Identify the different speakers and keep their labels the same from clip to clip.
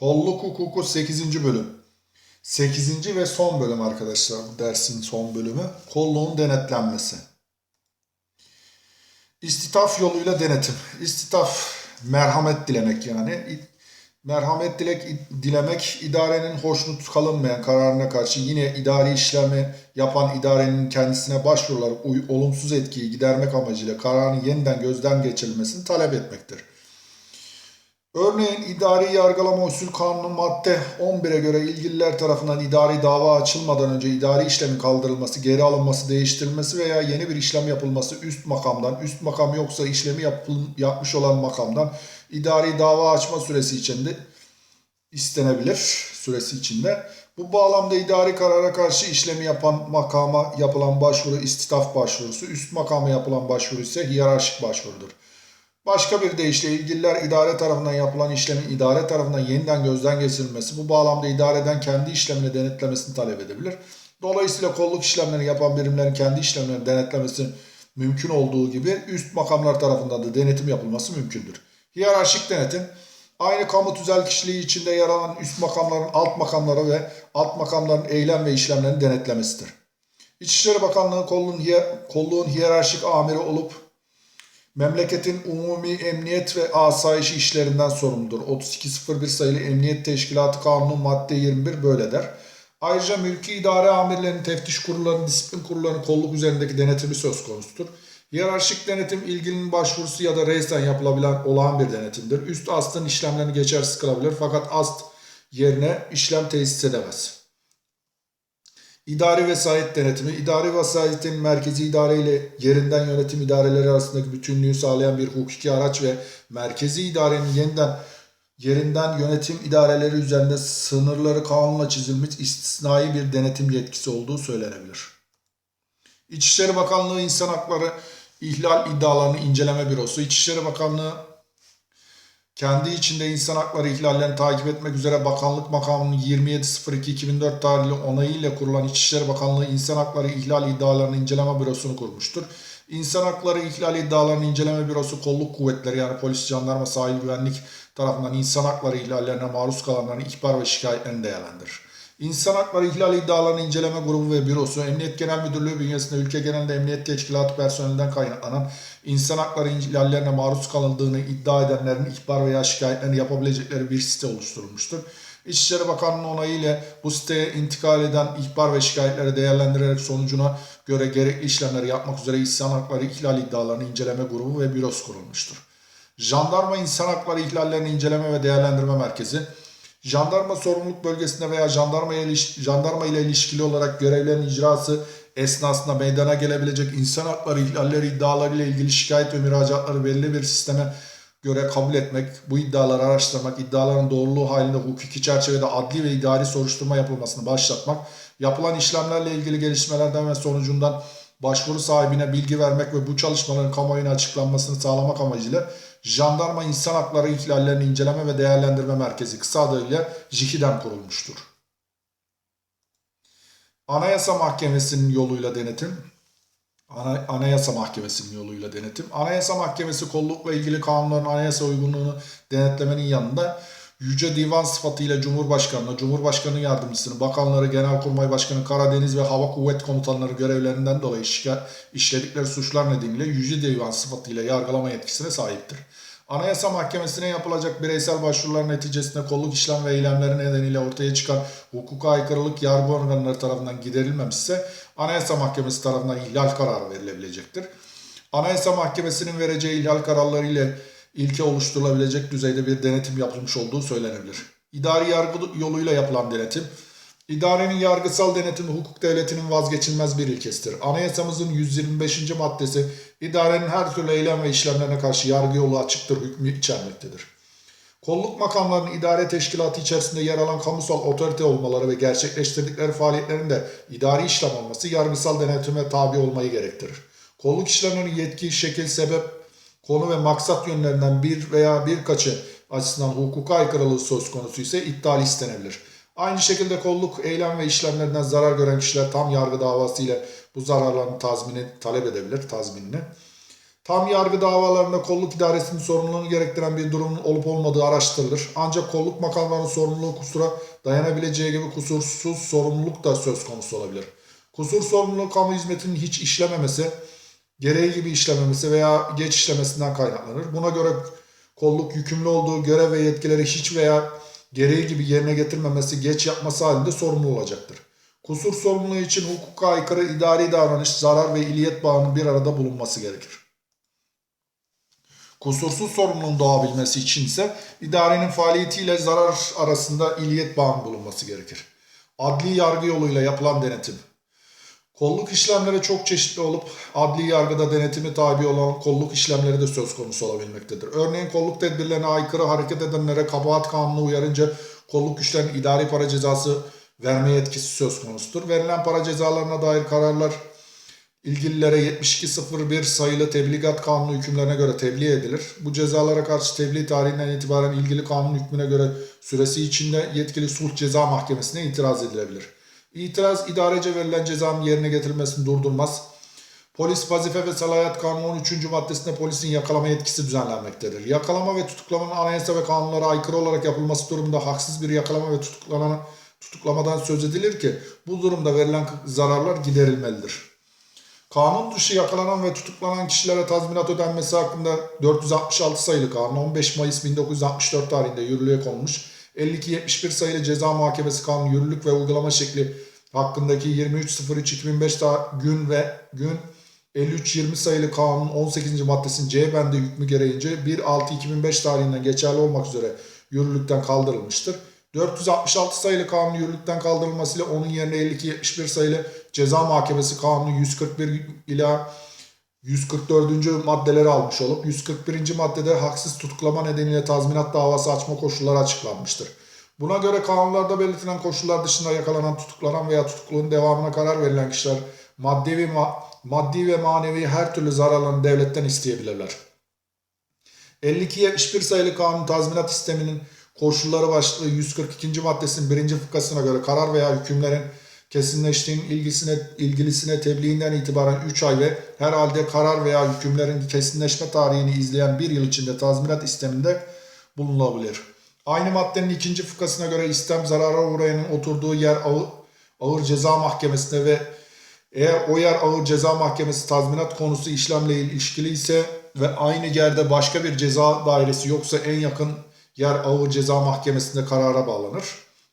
Speaker 1: Kolluk hukuku 8. bölüm. 8. ve son bölüm arkadaşlar. Dersin son bölümü. Kolluğun denetlenmesi. İstitaf yoluyla denetim. İstitaf merhamet dilemek yani. Merhamet dilek, dilemek idarenin hoşnut kalınmayan kararına karşı yine idari işlemi yapan idarenin kendisine başvurular uy- olumsuz etkiyi gidermek amacıyla kararın yeniden gözden geçirilmesini talep etmektir. Örneğin idari yargılama usul kanunu madde 11'e göre ilgililer tarafından idari dava açılmadan önce idari işlemin kaldırılması, geri alınması, değiştirilmesi veya yeni bir işlem yapılması üst makamdan, üst makam yoksa işlemi yapıl- yapmış olan makamdan idari dava açma süresi içinde istenebilir süresi içinde. Bu bağlamda idari karara karşı işlemi yapan makama yapılan başvuru istitaf başvurusu, üst makama yapılan başvuru ise hiyerarşik başvurudur. Başka bir deyişle ilgililer idare tarafından yapılan işlemin idare tarafından yeniden gözden geçirilmesi, bu bağlamda idareden kendi işlemini denetlemesini talep edebilir. Dolayısıyla kolluk işlemlerini yapan birimlerin kendi işlemlerini denetlemesi mümkün olduğu gibi üst makamlar tarafından da denetim yapılması mümkündür. Hiyerarşik denetim, aynı kamu tüzel kişiliği içinde yer alan üst makamların alt makamları ve alt makamların eylem ve işlemlerini denetlemesidir. İçişleri Bakanlığı kolluğun, hiyer- kolluğun hiyerarşik amiri olup memleketin umumi emniyet ve asayiş işlerinden sorumludur. 3201 sayılı Emniyet Teşkilatı Kanunu madde 21 böyle der. Ayrıca mülki idare amirlerinin, teftiş kurullarının, disiplin kurullarının kolluk üzerindeki denetimi söz konusudur. Hiyerarşik denetim ilgilinin başvurusu ya da reisten yapılabilen olağan bir denetimdir. Üst astın işlemlerini geçersiz kılabilir fakat ast yerine işlem tesis edemez. İdari vesayet denetimi, idari vesayetin merkezi idare ile yerinden yönetim idareleri arasındaki bütünlüğü sağlayan bir hukuki araç ve merkezi idarenin yeniden yerinden yönetim idareleri üzerinde sınırları kanunla çizilmiş istisnai bir denetim yetkisi olduğu söylenebilir. İçişleri Bakanlığı İnsan Hakları İhlal İddialarını İnceleme Bürosu, İçişleri Bakanlığı kendi içinde insan hakları ihlallerini takip etmek üzere bakanlık makamının 27.02.2004 tarihli onayıyla kurulan İçişleri Bakanlığı İnsan Hakları İhlal İddialarını İnceleme Bürosu'nu kurmuştur. İnsan Hakları İhlal İddialarını İnceleme Bürosu kolluk kuvvetleri yani polis, jandarma, sahil güvenlik tarafından insan hakları ihlallerine maruz kalanların ihbar ve şikayetlerini değerlendirir. İnsan Hakları İhlal İddialarını İnceleme Grubu ve Bürosu, Emniyet Genel Müdürlüğü bünyesinde ülke genelinde emniyet teşkilatı personelinden kaynaklanan insan hakları ihlallerine maruz kalındığını iddia edenlerin ihbar veya şikayetlerini yapabilecekleri bir site oluşturulmuştur. İçişleri Bakanlığı'nın onayı ile bu siteye intikal eden ihbar ve şikayetleri değerlendirerek sonucuna göre gerekli işlemleri yapmak üzere insan hakları ihlal iddialarını inceleme grubu ve bürosu kurulmuştur. Jandarma İnsan Hakları İhlallerini İnceleme ve Değerlendirme Merkezi, jandarma sorumluluk bölgesinde veya jandarma ile, jandarma ile ilişkili olarak görevlerin icrası esnasında meydana gelebilecek insan hakları ihlalleri iddiaları ile ilgili şikayet ve müracaatları belli bir sisteme göre kabul etmek, bu iddiaları araştırmak, iddiaların doğruluğu halinde hukuki çerçevede adli ve idari soruşturma yapılmasını başlatmak, yapılan işlemlerle ilgili gelişmelerden ve sonucundan başvuru sahibine bilgi vermek ve bu çalışmaların kamuoyuna açıklanmasını sağlamak amacıyla Jandarma İnsan Hakları İhlallerini İnceleme ve Değerlendirme Merkezi kısa adıyla JİHİDEM kurulmuştur. Anayasa Mahkemesi'nin yoluyla denetim, Ana- Anayasa Mahkemesi'nin yoluyla denetim. Anayasa Mahkemesi kollukla ilgili kanunların anayasa uygunluğunu denetlemenin yanında Yüce Divan sıfatıyla Cumhurbaşkanı'na, Cumhurbaşkanı Yardımcısını, bakanları, Genelkurmay Başkanı, Karadeniz ve Hava Kuvvet Komutanları görevlerinden dolayı işledikleri suçlar nedeniyle Yüce Divan sıfatıyla yargılama yetkisine sahiptir. Anayasa Mahkemesi'ne yapılacak bireysel başvurular neticesinde kolluk işlem ve eylemleri nedeniyle ortaya çıkan hukuka aykırılık yargı organları tarafından giderilmemişse Anayasa Mahkemesi tarafından ihlal kararı verilebilecektir. Anayasa Mahkemesi'nin vereceği ihlal kararları ile ilke oluşturulabilecek düzeyde bir denetim yapılmış olduğu söylenebilir. İdari yargı yoluyla yapılan denetim, idarenin yargısal denetimi hukuk devletinin vazgeçilmez bir ilkesidir. Anayasamızın 125. maddesi idarenin her türlü eylem ve işlemlerine karşı yargı yolu açıktır hükmü içermektedir. Kolluk makamlarının idare teşkilatı içerisinde yer alan kamusal otorite olmaları ve gerçekleştirdikleri faaliyetlerin de idari işlem olması yargısal denetime tabi olmayı gerektirir. Kolluk işlemlerinin yetki, şekil, sebep, konu ve maksat yönlerinden bir veya birkaçı açısından hukuka aykırılığı söz konusu ise iptal istenebilir. Aynı şekilde kolluk eylem ve işlemlerinden zarar gören kişiler tam yargı davası ile bu zararların tazmini talep edebilir, tazminini. Tam yargı davalarında kolluk idaresinin sorumluluğunu gerektiren bir durumun olup olmadığı araştırılır. Ancak kolluk makamlarının sorumluluğu kusura dayanabileceği gibi kusursuz sorumluluk da söz konusu olabilir. Kusur sorumluluğu kamu hizmetinin hiç işlememesi, gereği gibi işlememesi veya geç işlemesinden kaynaklanır. Buna göre kolluk yükümlü olduğu görev ve yetkileri hiç veya gereği gibi yerine getirmemesi, geç yapması halinde sorumlu olacaktır. Kusur sorumluluğu için hukuka aykırı idari davranış, zarar ve iliyet bağının bir arada bulunması gerekir. Kusursuz sorumluluğun doğabilmesi için ise idarenin faaliyetiyle zarar arasında iliyet bağının bulunması gerekir. Adli yargı yoluyla yapılan denetim. Kolluk işlemleri çok çeşitli olup adli yargıda denetimi tabi olan kolluk işlemleri de söz konusu olabilmektedir. Örneğin kolluk tedbirlerine aykırı hareket edenlere kabahat kanunu uyarınca kolluk güçlerinin idari para cezası verme yetkisi söz konusudur. Verilen para cezalarına dair kararlar ilgililere 7201 sayılı tebligat kanunu hükümlerine göre tebliğ edilir. Bu cezalara karşı tebliğ tarihinden itibaren ilgili kanun hükmüne göre süresi içinde yetkili sulh ceza mahkemesine itiraz edilebilir. İtiraz idarece verilen cezanın yerine getirilmesini durdurmaz. Polis vazife ve salahiyet kanunun 13. maddesinde polisin yakalama yetkisi düzenlenmektedir. Yakalama ve tutuklamanın anayasa ve kanunlara aykırı olarak yapılması durumunda haksız bir yakalama ve tutuklanan, tutuklamadan söz edilir ki bu durumda verilen zararlar giderilmelidir. Kanun dışı yakalanan ve tutuklanan kişilere tazminat ödenmesi hakkında 466 sayılı kanun 15 Mayıs 1964 tarihinde yürürlüğe konmuş. 52-71 sayılı ceza muhakemesi kanunu yürürlük ve uygulama şekli hakkındaki 23.03.2005 gün ve gün 53-20 sayılı kanunun 18. maddesinin C bendi hükmü gereğince 1.6.2005 tarihinden geçerli olmak üzere yürürlükten kaldırılmıştır. 466 sayılı kanun yürürlükten kaldırılmasıyla onun yerine 52-71 sayılı ceza mahkemesi kanunu 141 ila 144. maddeleri almış olup 141. maddede haksız tutuklama nedeniyle tazminat davası açma koşulları açıklanmıştır. Buna göre kanunlarda belirtilen koşullar dışında yakalanan, tutuklanan veya tutukluluğun devamına karar verilen kişiler maddi ve, ma- maddi ve manevi her türlü zararlarını devletten isteyebilirler. 52-71 sayılı kanun tazminat sisteminin koşulları başlığı 142. maddesinin birinci fıkrasına göre karar veya hükümlerin kesinleştiğinin ilgisine, ilgilisine tebliğinden itibaren 3 ay ve herhalde karar veya hükümlerin kesinleşme tarihini izleyen bir yıl içinde tazminat isteminde bulunabilir. Aynı maddenin ikinci fıkrasına göre istem zarara uğrayanın oturduğu yer ağır, ağır ceza mahkemesinde ve eğer o yer ağır ceza mahkemesi tazminat konusu işlemle ilişkili ise ve aynı yerde başka bir ceza dairesi yoksa en yakın yer ağır ceza mahkemesinde karara bağlanır.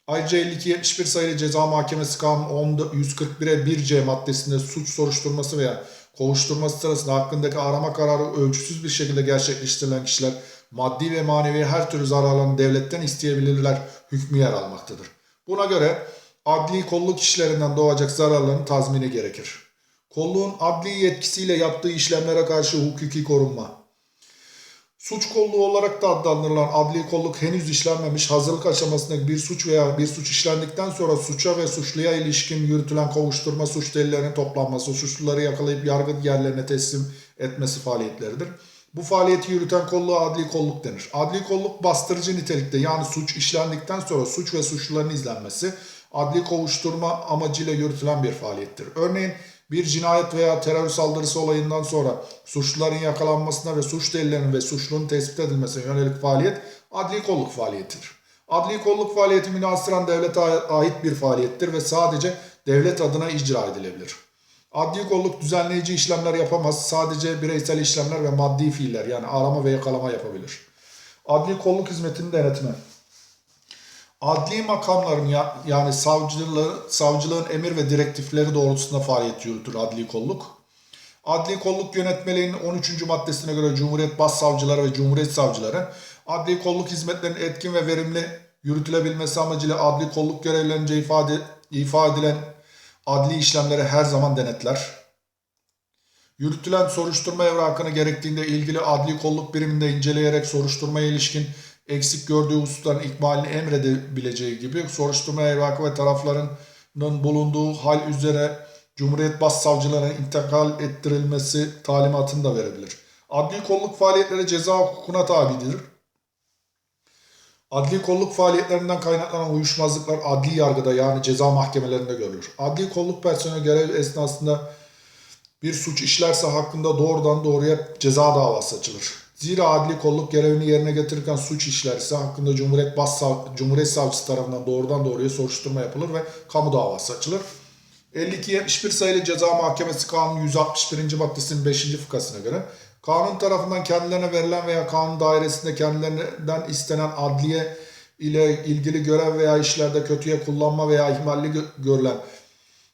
Speaker 1: Ayrıca 52-71 sayılı ceza mahkemesi kanun 141'e 1C maddesinde suç soruşturması veya kovuşturması sırasında hakkındaki arama kararı ölçüsüz bir şekilde gerçekleştirilen kişiler maddi ve manevi her türlü zararlarını devletten isteyebilirler hükmü yer almaktadır. Buna göre adli kolluk kişilerinden doğacak zararların tazmini gerekir. Kolluğun adli yetkisiyle yaptığı işlemlere karşı hukuki korunma. Suç kolluğu olarak da adlandırılan adli kolluk henüz işlenmemiş hazırlık aşamasındaki bir suç veya bir suç işlendikten sonra suça ve suçluya ilişkin yürütülen kovuşturma suç delillerinin toplanması, suçluları yakalayıp yargı yerlerine teslim etmesi faaliyetleridir. Bu faaliyeti yürüten kolluğa adli kolluk denir. Adli kolluk bastırıcı nitelikte yani suç işlendikten sonra suç ve suçluların izlenmesi, adli kovuşturma amacıyla yürütülen bir faaliyettir. Örneğin bir cinayet veya terör saldırısı olayından sonra suçluların yakalanmasına ve suç delillerinin ve suçlunun tespit edilmesine yönelik faaliyet adli kolluk faaliyetidir. Adli kolluk faaliyeti münasıran devlete ait bir faaliyettir ve sadece devlet adına icra edilebilir. Adli kolluk düzenleyici işlemler yapamaz. Sadece bireysel işlemler ve maddi fiiller yani arama ve yakalama yapabilir. Adli kolluk hizmetinin denetimi. Adli makamların ya, yani savcılığı, savcılığın emir ve direktifleri doğrultusunda faaliyet yürütür adli kolluk. Adli kolluk yönetmeliğinin 13. maddesine göre Cumhuriyet Başsavcıları ve Cumhuriyet Savcıları adli kolluk hizmetlerinin etkin ve verimli yürütülebilmesi amacıyla adli kolluk görevlerince ifade, ifade edilen adli işlemleri her zaman denetler. Yürütülen soruşturma evrakını gerektiğinde ilgili adli kolluk biriminde inceleyerek soruşturmaya ilişkin eksik gördüğü hususların ikmalini emredebileceği gibi soruşturma evrakı ve taraflarının bulunduğu hal üzere Cumhuriyet Başsavcılarına intikal ettirilmesi talimatını da verebilir. Adli kolluk faaliyetleri ceza hukukuna tabidir. Adli kolluk faaliyetlerinden kaynaklanan uyuşmazlıklar adli yargıda yani ceza mahkemelerinde görülür. Adli kolluk personeli görev esnasında bir suç işlerse hakkında doğrudan doğruya ceza davası açılır. Zira adli kolluk görevini yerine getirirken suç işlerse hakkında Cumhuriyet Başsav Cumhuriyet Savcısı tarafından doğrudan doğruya soruşturma yapılır ve kamu davası açılır. 52-71 sayılı Ceza Mahkemesi Kanunu 161. maddesinin 5. fıkrasına göre kanun tarafından kendilerine verilen veya kanun dairesinde kendilerinden istenen adliye ile ilgili görev veya işlerde kötüye kullanma veya ihmalli gö- görülen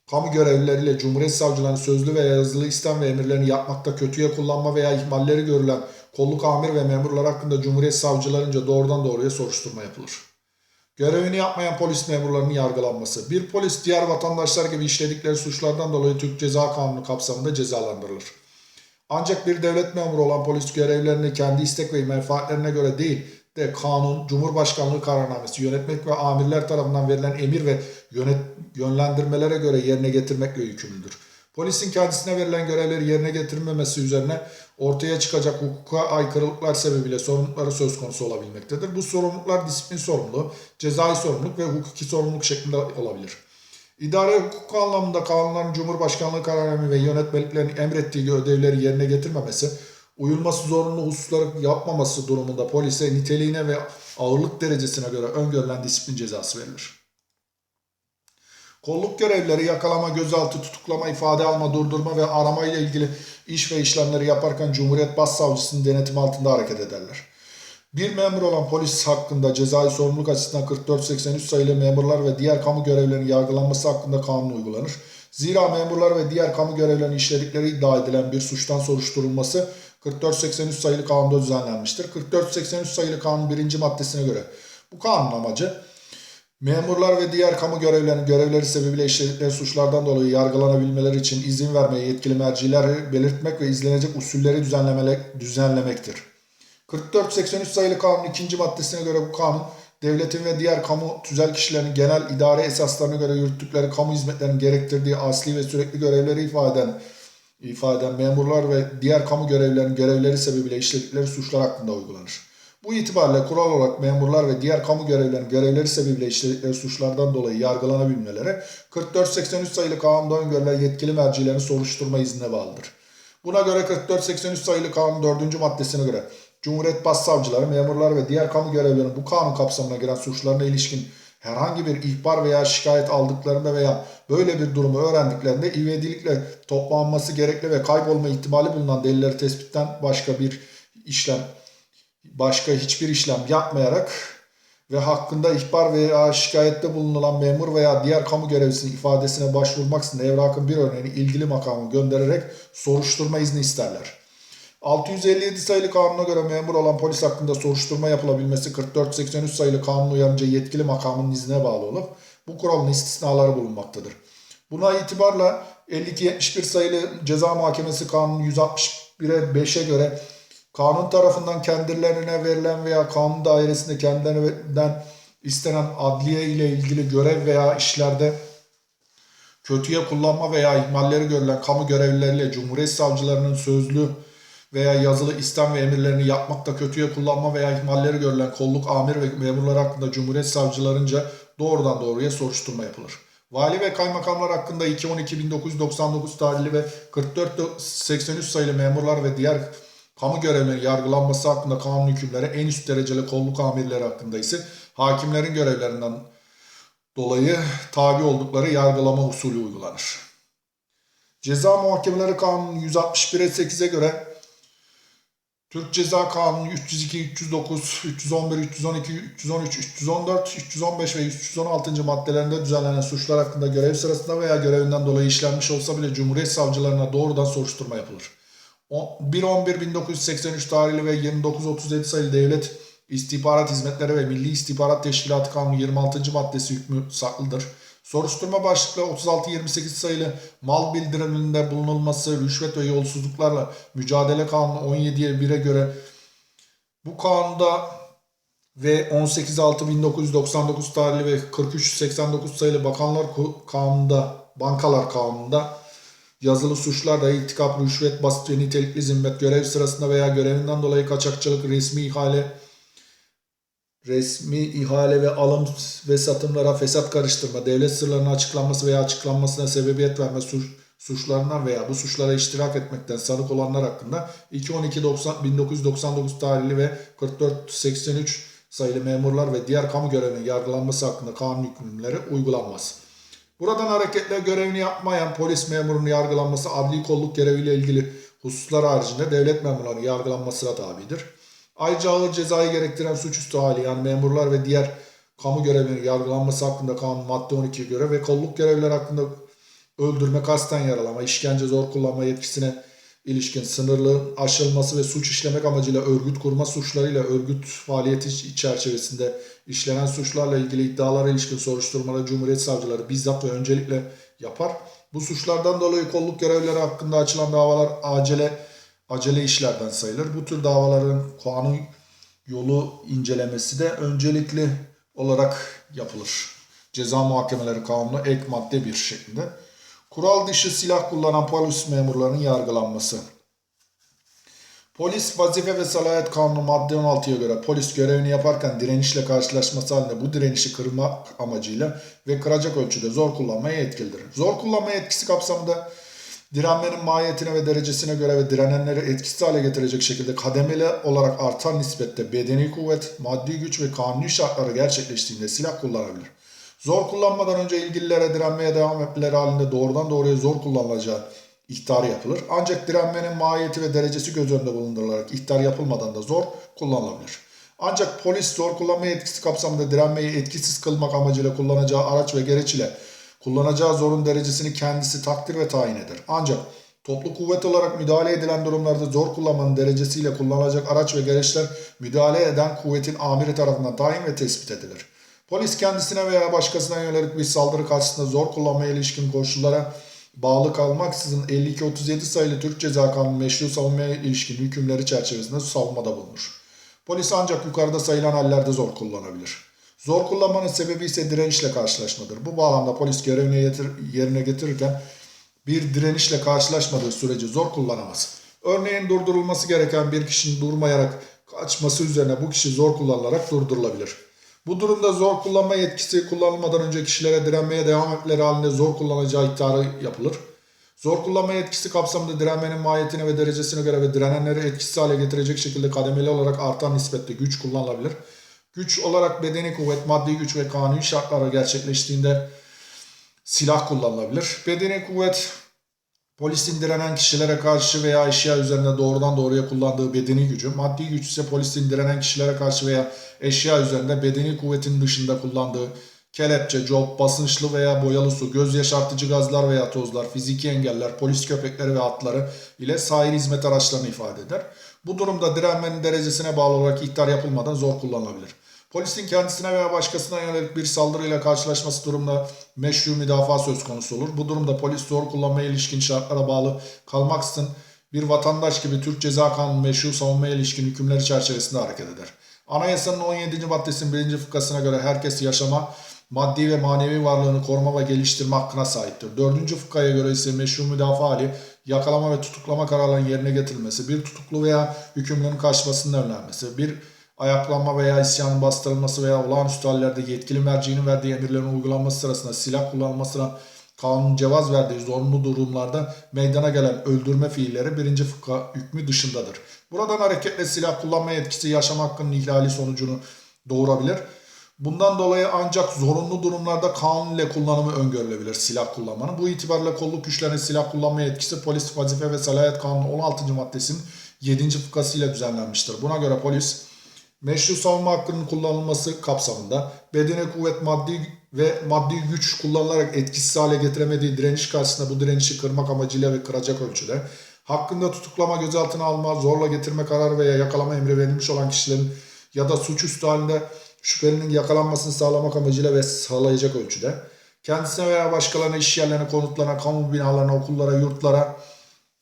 Speaker 1: kamu görevlileriyle Cumhuriyet Savcılarının sözlü veya yazılı istem ve emirlerini yapmakta kötüye kullanma veya ihmalleri görülen kolluk amir ve memurlar hakkında Cumhuriyet Savcılarınca doğrudan doğruya soruşturma yapılır. Görevini yapmayan polis memurlarının yargılanması. Bir polis diğer vatandaşlar gibi işledikleri suçlardan dolayı Türk Ceza Kanunu kapsamında cezalandırılır. Ancak bir devlet memuru olan polis görevlerini kendi istek ve menfaatlerine göre değil de kanun, Cumhurbaşkanlığı kararnamesi, yönetmek ve amirler tarafından verilen emir ve yönet, yönlendirmelere göre yerine getirmekle yükümlüdür. Polisin kendisine verilen görevleri yerine getirmemesi üzerine ortaya çıkacak hukuka aykırılıklar sebebiyle sorumlulukları söz konusu olabilmektedir. Bu sorumluluklar disiplin sorumluluğu, cezai sorumluluk ve hukuki sorumluluk şeklinde olabilir. İdare hukuku anlamında kanunların Cumhurbaşkanlığı kararname ve yönetmeliklerin emrettiği ödevleri yerine getirmemesi, uyulması zorunlu hususları yapmaması durumunda polise niteliğine ve ağırlık derecesine göre öngörülen disiplin cezası verilir. Kolluk görevlileri yakalama, gözaltı, tutuklama, ifade alma, durdurma ve arama ile ilgili iş ve işlemleri yaparken Cumhuriyet Başsavcısının denetimi altında hareket ederler. Bir memur olan polis hakkında cezai sorumluluk açısından 4483 sayılı memurlar ve diğer kamu görevlilerinin yargılanması hakkında kanun uygulanır. Zira memurlar ve diğer kamu görevlilerinin işledikleri iddia edilen bir suçtan soruşturulması 4483 sayılı kanunda düzenlenmiştir. 4483 sayılı kanun birinci maddesine göre bu kanun amacı memurlar ve diğer kamu görevlilerinin görevleri sebebiyle işledikleri suçlardan dolayı yargılanabilmeleri için izin vermeye yetkili mercileri belirtmek ve izlenecek usulleri düzenlemektir. 4483 sayılı kanunun ikinci maddesine göre bu kanun devletin ve diğer kamu tüzel kişilerinin genel idare esaslarına göre yürüttükleri kamu hizmetlerinin gerektirdiği asli ve sürekli görevleri ifade eden, ifade eden memurlar ve diğer kamu görevlilerinin görevleri sebebiyle işledikleri suçlar hakkında uygulanır. Bu itibarla kural olarak memurlar ve diğer kamu görevlilerinin görevleri sebebiyle işledikleri suçlardan dolayı yargılanabilmeleri 4483 sayılı kanunda öngörülen yetkili mercilerin soruşturma iznine bağlıdır. Buna göre 4483 sayılı kanun 4. maddesine göre Cumhuriyet Başsavcıları, memurlar ve diğer kamu görevlilerinin bu kanun kapsamına giren suçlarına ilişkin herhangi bir ihbar veya şikayet aldıklarında veya böyle bir durumu öğrendiklerinde ivedilikle toplanması gerekli ve kaybolma ihtimali bulunan delilleri tespitten başka bir işlem, başka hiçbir işlem yapmayarak ve hakkında ihbar veya şikayette bulunulan memur veya diğer kamu görevlisinin ifadesine başvurmaksızın evrakın bir örneğini ilgili makama göndererek soruşturma izni isterler. 657 sayılı kanuna göre memur olan polis hakkında soruşturma yapılabilmesi 4483 sayılı kanun uyarınca yetkili makamın iznine bağlı olup bu kuralın istisnaları bulunmaktadır. Buna itibarla 5271 sayılı ceza mahkemesi kanunu 161'e 5'e göre kanun tarafından kendilerine verilen veya kanun dairesinde kendilerinden istenen adliye ile ilgili görev veya işlerde kötüye kullanma veya ihmalleri görülen kamu görevlileriyle Cumhuriyet Savcılarının sözlü veya yazılı istem ve emirlerini yapmakta kötüye kullanma veya ihmalleri görülen kolluk amir ve memurlar hakkında Cumhuriyet Savcılarınca doğrudan doğruya soruşturma yapılır. Vali ve kaymakamlar hakkında 2.12.1999 tarihli ve 44.83 sayılı memurlar ve diğer kamu görevlerinin yargılanması hakkında kanun hükümleri en üst dereceli kolluk amirleri hakkında ise hakimlerin görevlerinden dolayı tabi oldukları yargılama usulü uygulanır. Ceza Muhakemeleri Kanunu 161'e 8'e göre Türk Ceza Kanunu 302, 309, 311, 312, 313, 314, 315 ve 316. maddelerinde düzenlenen suçlar hakkında görev sırasında veya görevinden dolayı işlenmiş olsa bile Cumhuriyet Savcılarına doğrudan soruşturma yapılır. 1.11.1983 tarihli ve 29.37 sayılı Devlet İstihbarat Hizmetleri ve Milli İstihbarat Teşkilatı Kanunu 26. maddesi hükmü saklıdır. Soruşturma başlıklı 36-28 sayılı mal bildiriminde bulunulması, rüşvet ve yolsuzluklarla mücadele kanunu 17'ye 1'e göre bu kanunda ve 18.6.1999 tarihli ve 43.89 sayılı Bakanlar Kanununda, Bankalar Kanunu'nda yazılı suçlarla iltikap, rüşvet, basit ve nitelikli zimmet, görev sırasında veya görevinden dolayı kaçakçılık, resmi ihale, resmi ihale ve alım ve satımlara fesat karıştırma, devlet sırlarının açıklanması veya açıklanmasına sebebiyet verme, suç, suçlarından veya bu suçlara iştirak etmekten sanık olanlar hakkında 2.12.1999 tarihli ve 44.83 sayılı memurlar ve diğer kamu görevinin yargılanması hakkında kanun hükümleri uygulanmaz. Buradan hareketle görevini yapmayan polis memurunun yargılanması adli kolluk göreviyle ilgili hususlar haricinde devlet memurlarının yargılanmasına tabidir. Ayrıca ağır cezayı gerektiren suçüstü hali yani memurlar ve diğer kamu görevlerinin yargılanması hakkında kanun madde 12'ye göre ve kolluk görevliler hakkında öldürme, kasten yaralama, işkence, zor kullanma yetkisine ilişkin sınırlı aşılması ve suç işlemek amacıyla örgüt kurma suçlarıyla örgüt faaliyeti çerçevesinde işlenen suçlarla ilgili iddialara ilişkin soruşturmaları Cumhuriyet Savcıları bizzat ve öncelikle yapar. Bu suçlardan dolayı kolluk görevlileri hakkında açılan davalar acele acele işlerden sayılır. Bu tür davaların kanun yolu incelemesi de öncelikli olarak yapılır. Ceza muhakemeleri kanunu ek madde bir şeklinde. Kural dışı silah kullanan polis memurlarının yargılanması. Polis vazife ve salayet kanunu madde 16'ya göre polis görevini yaparken direnişle karşılaşması halinde bu direnişi kırmak amacıyla ve kıracak ölçüde zor kullanmaya yetkilidir. Zor kullanma yetkisi kapsamında direnmenin mahiyetine ve derecesine göre ve direnenleri etkisiz hale getirecek şekilde kademeli olarak artan nispette bedeni kuvvet, maddi güç ve kanuni şartları gerçekleştiğinde silah kullanabilir. Zor kullanmadan önce ilgililere direnmeye devam etmeleri halinde doğrudan doğruya zor kullanılacağı ihtarı yapılır. Ancak direnmenin mahiyeti ve derecesi göz önünde bulundurularak ihtar yapılmadan da zor kullanılabilir. Ancak polis zor kullanma yetkisi kapsamında direnmeyi etkisiz kılmak amacıyla kullanacağı araç ve gereç ile kullanacağı zorun derecesini kendisi takdir ve tayin eder. Ancak toplu kuvvet olarak müdahale edilen durumlarda zor kullanmanın derecesiyle kullanılacak araç ve gereçler müdahale eden kuvvetin amiri tarafından tayin ve tespit edilir. Polis kendisine veya başkasına yönelik bir saldırı karşısında zor kullanmaya ilişkin koşullara bağlı kalmaksızın 52-37 sayılı Türk Ceza Kanunu meşru savunmaya ilişkin hükümleri çerçevesinde savunmada bulunur. Polis ancak yukarıda sayılan hallerde zor kullanabilir. Zor kullanmanın sebebi ise direnişle karşılaşmadır. Bu bağlamda polis görevini yetir- yerine getirirken bir direnişle karşılaşmadığı sürece zor kullanamaz. Örneğin durdurulması gereken bir kişinin durmayarak kaçması üzerine bu kişi zor kullanılarak durdurulabilir. Bu durumda zor kullanma yetkisi kullanılmadan önce kişilere direnmeye devam etmeleri halinde zor kullanacağı iddiarı yapılır. Zor kullanma yetkisi kapsamında direnmenin mahiyetine ve derecesine göre ve direnenleri etkisiz hale getirecek şekilde kademeli olarak artan nispette güç kullanılabilir. Güç olarak bedeni kuvvet, maddi güç ve kanuni şartlara gerçekleştiğinde silah kullanılabilir. Bedeni kuvvet polisin direnen kişilere karşı veya eşya üzerinde doğrudan doğruya kullandığı bedeni gücü, maddi güç ise polisin direnen kişilere karşı veya eşya üzerinde bedeni kuvvetin dışında kullandığı kelepçe, cop, basınçlı veya boyalı su, göz yaşartıcı gazlar veya tozlar, fiziki engeller, polis köpekleri ve atları ile sahil hizmet araçlarını ifade eder. Bu durumda direnmenin derecesine bağlı olarak ihtar yapılmadan zor kullanılabilir. Polisin kendisine veya başkasına yönelik bir saldırıyla karşılaşması durumda meşru müdafaa söz konusu olur. Bu durumda polis zor kullanmaya ilişkin şartlara bağlı kalmaksızın bir vatandaş gibi Türk Ceza Kanunu meşru savunmaya ilişkin hükümleri çerçevesinde hareket eder. Anayasanın 17. maddesinin 1. fıkrasına göre herkes yaşama, maddi ve manevi varlığını koruma ve geliştirme hakkına sahiptir. 4. fıkraya göre ise meşru müdafaa hali yakalama ve tutuklama kararlarının yerine getirilmesi, bir tutuklu veya hükümlünün kaçmasının önlenmesi, bir ayaklanma veya isyanın bastırılması veya olağanüstü hallerde yetkili mercinin verdiği emirlerin uygulanması sırasında silah kullanılmasına kanun cevaz verdiği zorunlu durumlarda meydana gelen öldürme fiilleri birinci fıkra hükmü dışındadır. Buradan hareketle silah kullanma yetkisi yaşam hakkının ihlali sonucunu doğurabilir. Bundan dolayı ancak zorunlu durumlarda kanun ile kullanımı öngörülebilir silah kullanmanın. Bu itibarla kolluk güçlerinin silah kullanma yetkisi polis vazife ve salayet kanunu 16. maddesinin 7. fıkrasıyla düzenlenmiştir. Buna göre polis meşru savunma hakkının kullanılması kapsamında bedene kuvvet maddi ve maddi güç kullanılarak etkisiz hale getiremediği direniş karşısında bu direnişi kırmak amacıyla ve kıracak ölçüde hakkında tutuklama, gözaltına alma, zorla getirme kararı veya yakalama emri verilmiş olan kişilerin ya da suçüstü halinde şüphelinin yakalanmasını sağlamak amacıyla ve sağlayacak ölçüde kendisine veya başkalarına iş yerlerine, konutlarına, kamu binalarına, okullara, yurtlara,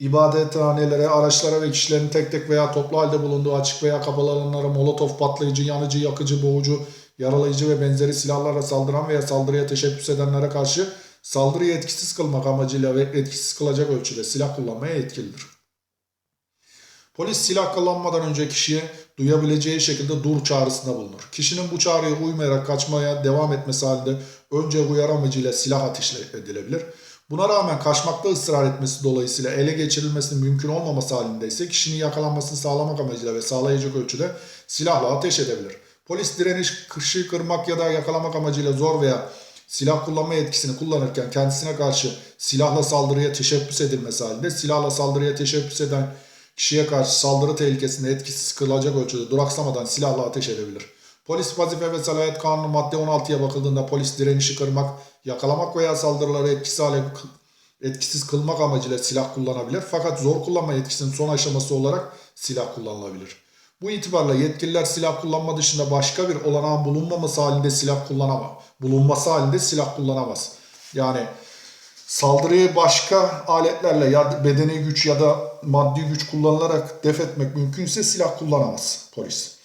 Speaker 1: ibadethanelere, araçlara ve kişilerin tek tek veya toplu halde bulunduğu açık veya kapalı alanlara molotof, patlayıcı, yanıcı, yakıcı, boğucu, yaralayıcı ve benzeri silahlarla saldıran veya saldırıya teşebbüs edenlere karşı saldırıyı etkisiz kılmak amacıyla ve etkisiz kılacak ölçüde silah kullanmaya yetkilidir. Polis silah kullanmadan önce kişiye duyabileceği şekilde dur çağrısında bulunur. Kişinin bu çağrıya uymayarak kaçmaya devam etmesi halinde önce uyar amacıyla silah ateş edilebilir. Buna rağmen kaçmakta ısrar etmesi dolayısıyla ele geçirilmesinin mümkün olmaması halinde ise kişinin yakalanmasını sağlamak amacıyla ve sağlayacak ölçüde silahla ateş edebilir. Polis direniş, kışı kırmak ya da yakalamak amacıyla zor veya silah kullanma yetkisini kullanırken kendisine karşı silahla saldırıya teşebbüs edilmesi halinde silahla saldırıya teşebbüs eden kişiye karşı saldırı tehlikesinde etkisiz kılacak ölçüde duraksamadan silahla ateş edebilir. Polis vazife ve salayet kanunu madde 16'ya bakıldığında polis direnişi kırmak, yakalamak veya saldırıları etkisiz hale etkisiz kılmak amacıyla silah kullanabilir. Fakat zor kullanma yetkisinin son aşaması olarak silah kullanılabilir. Bu itibarla yetkililer silah kullanma dışında başka bir olanağın bulunmaması halinde silah kullanamaz. Bulunması halinde silah kullanamaz. Yani saldırıyı başka aletlerle ya bedeni güç ya da maddi güç kullanılarak def etmek mümkünse silah kullanamaz polis.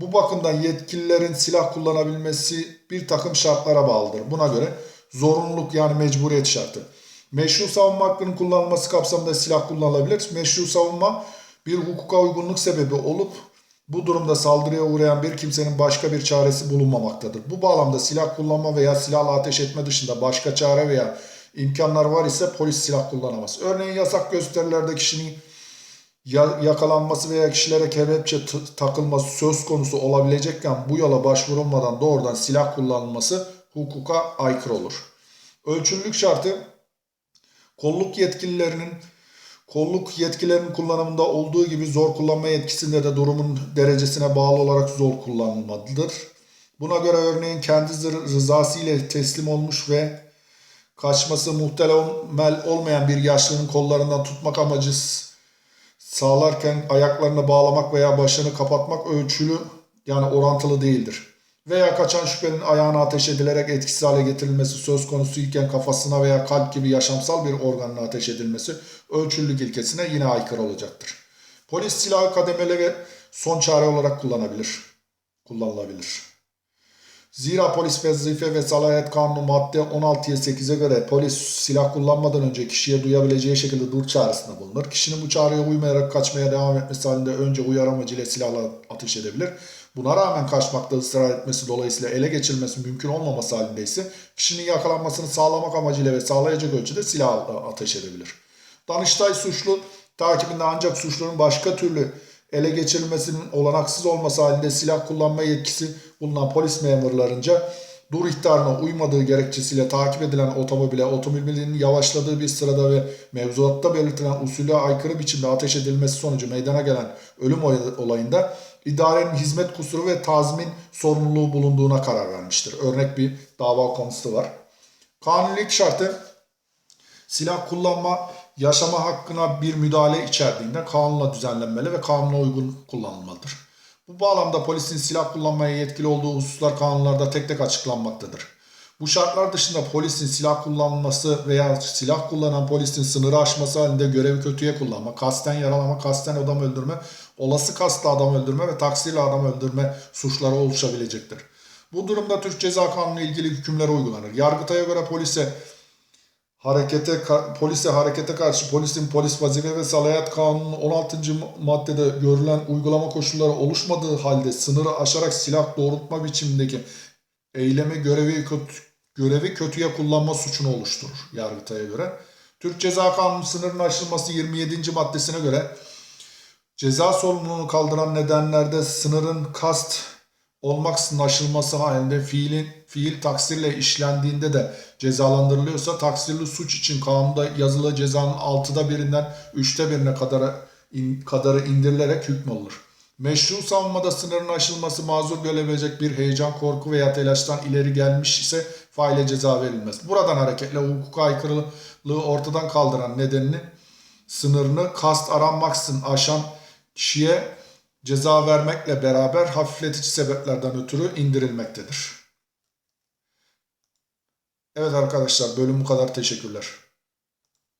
Speaker 1: Bu bakımdan yetkililerin silah kullanabilmesi bir takım şartlara bağlıdır. Buna göre zorunluluk yani mecburiyet şartı. Meşru savunma hakkının kullanılması kapsamında silah kullanılabilir. Meşru savunma bir hukuka uygunluk sebebi olup bu durumda saldırıya uğrayan bir kimsenin başka bir çaresi bulunmamaktadır. Bu bağlamda silah kullanma veya silahla ateş etme dışında başka çare veya imkanlar var ise polis silah kullanamaz. Örneğin yasak gösterilerde kişinin yakalanması veya kişilere kelepçe takılması söz konusu olabilecekken bu yola başvurulmadan doğrudan silah kullanılması hukuka aykırı olur. Ölçülülük şartı kolluk yetkililerinin kolluk yetkilerinin kullanımında olduğu gibi zor kullanma yetkisinde de durumun derecesine bağlı olarak zor kullanılmalıdır. Buna göre örneğin kendi rızası ile teslim olmuş ve kaçması muhtemel olmayan bir yaşlının kollarından tutmak amacı sağlarken ayaklarını bağlamak veya başını kapatmak ölçülü yani orantılı değildir. Veya kaçan şüphelinin ayağına ateş edilerek etkisiz hale getirilmesi söz konusu iken kafasına veya kalp gibi yaşamsal bir organına ateş edilmesi ölçülülük ilkesine yine aykırı olacaktır. Polis silahı kademeli ve son çare olarak kullanabilir. Kullanılabilir. Zira polis vazife ve salayet kanunu madde 16'ya 8'e göre polis silah kullanmadan önce kişiye duyabileceği şekilde dur çağrısında bulunur. Kişinin bu çağrıya uymayarak kaçmaya devam etmesi halinde önce uyar amacıyla silahla ateş edebilir. Buna rağmen kaçmakta ısrar etmesi dolayısıyla ele geçirilmesi mümkün olmaması halinde ise kişinin yakalanmasını sağlamak amacıyla ve sağlayacak ölçüde silahla ateş edebilir. Danıştay suçlu takibinde ancak suçlunun başka türlü ele geçirilmesinin olanaksız olması halinde silah kullanma yetkisi bulunan polis memurlarınca dur ihtarına uymadığı gerekçesiyle takip edilen otomobile otomobilin yavaşladığı bir sırada ve mevzuatta belirtilen usulü aykırı biçimde ateş edilmesi sonucu meydana gelen ölüm olayında idarenin hizmet kusuru ve tazmin sorumluluğu bulunduğuna karar vermiştir. Örnek bir dava konusu var. Kanunilik şartı silah kullanma yaşama hakkına bir müdahale içerdiğinde kanunla düzenlenmeli ve kanuna uygun kullanılmalıdır. Bu bağlamda polisin silah kullanmaya yetkili olduğu hususlar kanunlarda tek tek açıklanmaktadır. Bu şartlar dışında polisin silah kullanması veya silah kullanan polisin sınırı aşması halinde görevi kötüye kullanma, kasten yaralama, kasten adam öldürme, olası kastla adam öldürme ve taksiyle adam öldürme suçları oluşabilecektir. Bu durumda Türk Ceza Kanunu ilgili hükümler uygulanır. Yargıtay'a göre polise harekete polise harekete karşı polisin polis vazife ve salayet kanunun 16. maddede görülen uygulama koşulları oluşmadığı halde sınırı aşarak silah doğrultma biçimindeki eylemi görevi kötü, görevi kötüye kullanma suçunu oluşturur Yargıtay'a göre. Türk Ceza Kanunu sınırının aşılması 27. maddesine göre ceza sorumluluğunu kaldıran nedenlerde sınırın kast olmaksızın aşılması halinde fiilin fiil taksirle işlendiğinde de cezalandırılıyorsa taksirli suç için kanunda yazılı cezanın altıda birinden üçte birine kadar in, kadarı indirilerek hükmolunur. Meşru savunmada sınırın aşılması mazur görülebilecek bir heyecan, korku veya telaştan ileri gelmiş ise faile ceza verilmez. Buradan hareketle hukuka aykırılığı ortadan kaldıran nedenini sınırını kast aranmaksızın aşan kişiye ceza vermekle beraber hafifletici sebeplerden ötürü indirilmektedir. Evet arkadaşlar bölüm bu kadar teşekkürler.